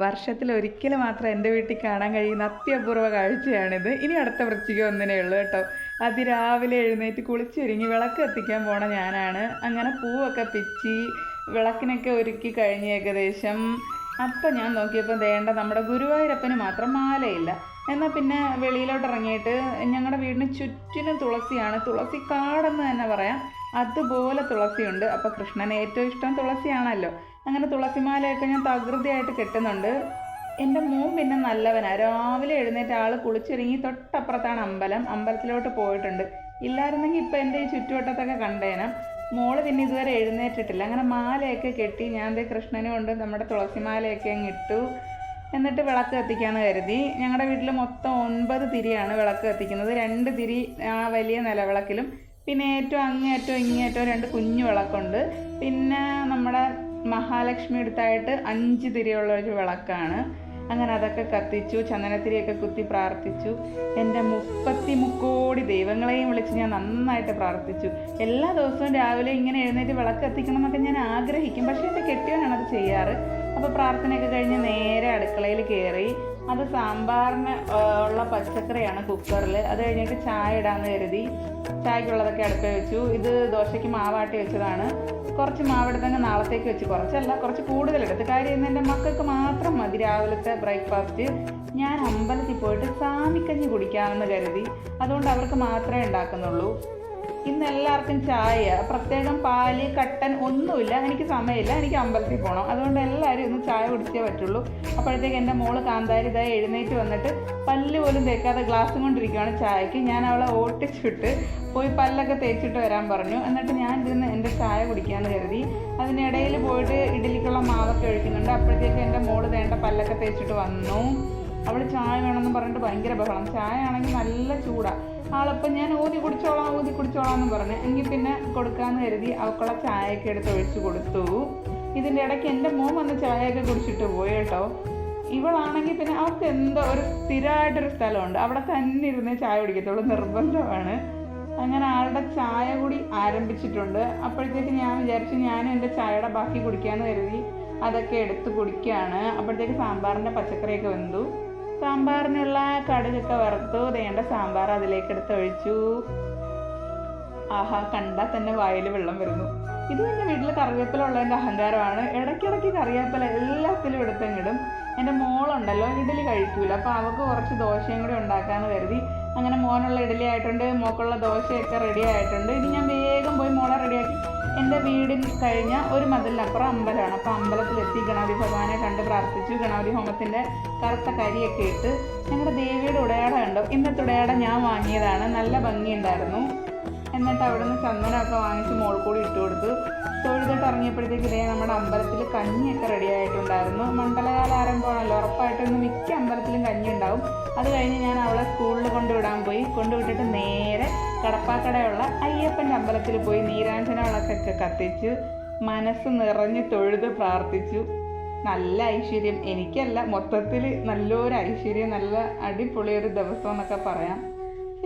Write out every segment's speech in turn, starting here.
വർഷത്തിൽ ഒരിക്കൽ മാത്രം എന്റെ വീട്ടിൽ കാണാൻ കഴിയുന്ന അത്യപൂർവ കാഴ്ചയാണിത്. ഇനി അടുത്ത വൃശ്ചികം ഒന്നിനേ ഉള്ളൂ കേട്ടോ. അതിരാവിലെ എഴുന്നേറ്റ് കുളിച്ചൊരുങ്ങി വിളക്ക് കത്തിക്കാൻ പോണ ഞാനാണ്. അങ്ങനെ പൂവൊക്കെ പിച്ചി വിളക്കിനൊക്കെ ഒരുക്കി കഴിഞ്ഞ് ഏകദേശം അപ്പം ഞാൻ നോക്കിയപ്പോൾ വേണ്ട നമ്മുടെ ഗുരുവായൂരപ്പന് മാത്രം മാലയില്ല. എന്നാൽ പിന്നെ വെളിയിലോട്ട് ഇറങ്ങിയിട്ട് ഞങ്ങളുടെ വീടിന് ചുറ്റിനും തുളസിയാണ്. തുളസി കാടെന്ന് തന്നെ പറയാം. അതുപോലെ തുളസിയുണ്ട്. അപ്പോൾ കൃഷ്ണന് ഏറ്റവും ഇഷ്ടം തുളസിയാണല്ലോ. അങ്ങനെ തുളസിമാലയൊക്കെ ഞാൻ തകൃതിയായിട്ട് കെട്ടുന്നുണ്ട്. എന്റെ മോൻ പിന്നെ നല്ലവനാണ് രാവിലെ എഴുന്നേറ്റ് ആൾ കുളിച്ചൊരുങ്ങി തൊട്ടപ്പുറത്താണ് അമ്പലം. അമ്പലത്തിലോട്ട് പോയിട്ടുണ്ട്. ഇല്ലായിരുന്നെങ്കിൽ ഇപ്പം എന്റെ ഈ ചുറ്റുവട്ടത്തൊക്കെ കണ്ടേനാം. മോൾ പിന്നെ ഇതുവരെ എഴുന്നേറ്റിട്ടില്ല. അങ്ങനെ മാലയൊക്കെ കെട്ടി ഞാൻ ദേ കൃഷ്ണനെ കൊണ്ട് നമ്മുടെ തുളസിമാലയൊക്കെ അങ്ങ് ഇട്ടു. എന്നിട്ട് വിളക്ക് കത്തിക്കാന്ന് കരുതി. ഞങ്ങളുടെ വീട്ടിൽ മൊത്തം ഒൻപത് തിരിയാണ് വിളക്ക് കത്തിക്കുന്നത്. രണ്ട് തിരി ആ വലിയ നിലവിളക്കിലും. പിന്നെ ഏറ്റവും അങ്ങേറ്റവും ഇങ്ങേറ്റവും രണ്ട് കുഞ്ഞു വിളക്കുണ്ട്. പിന്നെ നമ്മുടെ മഹാലക്ഷ്മി അടുത്തായിട്ട് അഞ്ച് തിരിയുള്ള ഒരു വിളക്കാണ്. അങ്ങനെ അതൊക്കെ കത്തിച്ചു ചന്ദനത്തിരിയൊക്കെ കുത്തി പ്രാർത്ഥിച്ചു. എന്റെ മുപ്പത്തി മുക്കോടി ദൈവങ്ങളെയും വിളിച്ച് ഞാൻ നന്നായിട്ട് പ്രാർത്ഥിച്ചു. എല്ലാ ദിവസവും രാവിലെ ഇങ്ങനെ എഴുന്നേറ്റ് വിളക്ക് കത്തിക്കണം എന്നൊക്കെ ഞാൻ ആഗ്രഹിക്കും. പക്ഷേ എന്റെ കെട്ടിയവനാണ് അത് ചെയ്യാറ്. അപ്പോൾ പ്രാർത്ഥനയൊക്കെ കഴിഞ്ഞ് നേരെ അടുക്കളയിൽ കയറി അത് സാമ്പാറിന് ഉള്ള പച്ചക്കറിയാണ് കുക്കറിൽ. അത് കഴിഞ്ഞിട്ട് ചായ ഇടാന്ന് കരുതി. ചായക്കുള്ളതൊക്കെ അടുപ്പേ വെച്ചു. ഇത് ദോശയ്ക്ക് മാവാട്ടി വെച്ചതാണ്. കുറച്ച് മാവെടുത്തങ്ങ് നാളത്തേക്ക് വെച്ച്. കുറച്ചല്ല കുറച്ച് കൂടുതലെടുത്ത് കാര്യം ഇന്ന് എന്റെ മക്കൾക്ക് മാത്രം മതി രാവിലത്തെ ബ്രേക്ക്ഫാസ്റ്റ്. ഞാൻ അമ്പലത്തിൽ പോയിട്ട് സാമിക്കഞ്ഞി കുടിക്കാമെന്ന് കരുതി. അതുകൊണ്ട് അവർക്ക് മാത്രമേ ഉണ്ടാക്കുന്നുള്ളൂ. ഇന്ന് എല്ലാവർക്കും ചായ. പ്രത്യേകം പാൽ കട്ടൻ ഒന്നുമില്ല. എനിക്ക് സമയമില്ല. എനിക്ക് അമ്പലത്തിൽ പോകണം അതുകൊണ്ട് എല്ലാവരും ഒന്ന് ചായ കുടിച്ചേ പറ്റുള്ളൂ. അപ്പോഴത്തേക്ക് എന്റെ മോൾ കാന്താരി ഇതായി എഴുന്നേറ്റ് വന്നിട്ട് പല്ല് പോലും തേക്കാതെ ഗ്ലാസ് കൊണ്ടിരിക്കുകയാണ് ചായക്ക് ഞാൻ അവളെ ഓട്ടിച്ചിട്ട് പോയി പല്ലൊക്കെ തേച്ചിട്ട് വരാൻ പറഞ്ഞു. എന്നിട്ട് ഞാൻ ഇരുന്ന് എന്റെ ചായ കുടിക്കാമെന്ന് കരുതി. അതിനിടയിൽ പോയിട്ട് ഇഡലിക്കുള്ള മാവൊക്കെ ഒഴിക്കുന്നുണ്ട്. അപ്പോഴത്തേക്ക് എന്റെ മോൾ വേണ്ട പല്ലൊക്കെ തേച്ചിട്ട് വന്നു. അവൾ ചായ വേണമെന്ന് പറഞ്ഞിട്ട് ഭയങ്കര ബഹളം. ചായ ആണെങ്കിൽ നല്ല ചൂടാണ് ആളപ്പം ഞാൻ ഊതി കുടിച്ചോളാം ഊതി കുടിച്ചോളാം എന്ന് പറഞ്ഞു. എങ്കിൽ പിന്നെ കൊടുക്കാമെന്ന് കരുതി അവക്കുള്ള ചായയൊക്കെ എടുത്ത് ഒഴിച്ച് കൊടുത്തു. ഇതിന്റെ ഇടയ്ക്ക് എന്റെ മോൻ വന്ന് ചായയൊക്കെ കുടിച്ചിട്ട് പോയി കേട്ടോ. ഇവളാണെങ്കിൽ പിന്നെ അവൾക്ക് എന്തോ ഒരു സ്ഥിരമായിട്ടൊരു സ്ഥലമുണ്ട്. അവിടെ തന്നെ ഇരുന്ന് ചായ കുടിക്കത്തുള്ളൂ. നിർബന്ധമാണ്. അങ്ങനെ ആളുടെ ചായ കൂടി ആരംഭിച്ചിട്ടുണ്ട്. അപ്പോഴത്തേക്ക് ഞാൻ വിചാരിച്ചു ഞാനും എന്റെ ചായയുടെ ബാക്കി കുടിക്കാമെന്ന് കരുതി അതൊക്കെ എടുത്ത് കുടിക്കുകയാണ് അപ്പോഴത്തേക്ക് സാമ്പാറിന്റെ പച്ചക്കറിയൊക്കെ വെന്തു. സാമ്പാറിനുള്ള കടുകൊക്കെ വറുത്തു. വേണ്ട സാമ്പാർ അതിലേക്ക് എടുത്ത് ഒഴിച്ചു. ആഹാ കണ്ടാൽ തന്നെ വായിൽ വെള്ളം വരുന്നു. ഇത് എന്റെ വീട്ടിൽ കറിവേപ്പില ഉള്ളതിന്റെ അഹങ്കാരമാണ്. ഇടയ്ക്കിടയ്ക്ക് കറിവേപ്പില എല്ലാത്തിലും എടുത്തങ്ങിടും. എന്റെ മോളുണ്ടല്ലോ ഇഡലി കഴിക്കൂല. അപ്പോൾ അവൾക്ക് കുറച്ച് ദോശയും കൂടി ഉണ്ടാക്കാമെന്ന് കരുതി. അങ്ങനെ മോനുള്ള ഇഡലി ആയിട്ടുണ്ട് മോക്കുള്ള ദോശയൊക്കെ റെഡി ആയിട്ടുണ്ട്. ഇനി ഞാൻ വേഗം പോയി മോളെ റെഡിയാക്കി എന്റെ വീടിൽ കഴിഞ്ഞ ഒരു മതിലിനപ്പുറം അമ്പലമാണ്. അപ്പോൾ അമ്പലത്തിലെത്തി ഗണപതി ഭഗവാനെ കണ്ട് പ്രാർത്ഥിച്ചു. ഗണപതി ഹോമത്തിന്റെ കറുത്ത കരിയൊക്കെ ഇട്ട് ഞങ്ങളുടെ ദേവിയുടെ ഉടയാട കണ്ടു. ഇന്നത്തെ ഉടയാട ഞാൻ വാങ്ങിയതാണ്. നല്ല ഭംഗിയുണ്ടായിരുന്നു. എന്നിട്ട് അവിടെ നിന്ന് ചന്ദനമൊക്കെ വാങ്ങിച്ച് മോൾ കൂടി ഇട്ട് കൊടുത്തു ഇറങ്ങിയപ്പോഴത്തേക്ക് ഇതേ നമ്മുടെ അമ്പലത്തിൽ കഞ്ഞിയൊക്കെ റെഡി ആയിട്ടുണ്ടായിരുന്നു. മണ്ഡലകാല ആരംഭമാണല്ലോ. ഉറപ്പായിട്ടും മിക്ക അമ്പലത്തിലും കഞ്ഞി ഉണ്ടാവും അത് കഴിഞ്ഞ് ഞാൻ അവളെ സ്കൂളിൽ കൊണ്ടുവിടാൻ പോയി. കൊണ്ടുവിട്ടിട്ട് നേരെ കടപ്പാക്കടയുള്ള അയ്യപ്പന്റെ അമ്പലത്തിൽ പോയി നീരാഞ്ജന വിളക്കൊക്കെ കത്തിച്ചു. മനസ്സ് നിറഞ്ഞ് തൊഴുത് പ്രാർത്ഥിച്ചു. നല്ല ഐശ്വര്യം. എനിക്കല്ല മൊത്തത്തിൽ നല്ലൊരു ഐശ്വര്യം നല്ല അടിപൊളിയൊരു ദിവസം എന്നൊക്കെ പറയാം.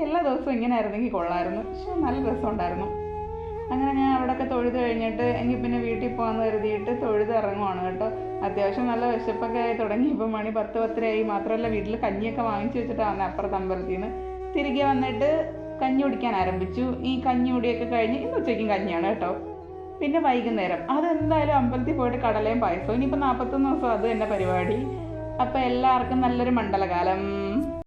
എല്ലാ ദിവസവും ഇങ്ങനെ ആയിരുന്നെങ്കിൽ കൊള്ളായിരുന്നു പക്ഷെ നല്ല രസമുണ്ടായിരുന്നു. അങ്ങനെ ഞാൻ അവിടെയൊക്കെ തൊഴുത് കഴിഞ്ഞിട്ട് എനിക്ക് പിന്നെ വീട്ടിൽ പോകാമെന്ന് കരുതിയിട്ട് തൊഴുത് ഇറങ്ങുവാണ് കേട്ടോ. അത്യാവശ്യം നല്ല വിശപ്പൊക്കെ ആയി തുടങ്ങി. ഇപ്പം മണി പത്ത് പത്തരയായി. മാത്രമല്ല വീട്ടിൽ കഞ്ഞിയൊക്കെ വാങ്ങിച്ചു വെച്ചിട്ടാണ് വന്നത് അപ്പുറത്ത് അമ്പലത്തിൽ നിന്ന്. തിരികെ വന്നിട്ട് കഞ്ഞി കുടിക്കാൻ ആരംഭിച്ചു. ഈ കഞ്ഞി കുടിയൊക്കെ കഴിഞ്ഞ് ഇന്ന് ഉച്ചയ്ക്കും കഞ്ഞിയാണ് കേട്ടോ. പിന്നെ വൈകുന്നേരം. അതെന്തായാലും അമ്പലത്തിൽ പോയിട്ട് കടലയും പായസവും. ഇനിയിപ്പോൾ നാൽപ്പത്തൊന്ന് ദിവസം അത് തന്നെ പരിപാടി. അപ്പോൾ എല്ലാവർക്കും നല്ലൊരു മണ്ഡലകാലം.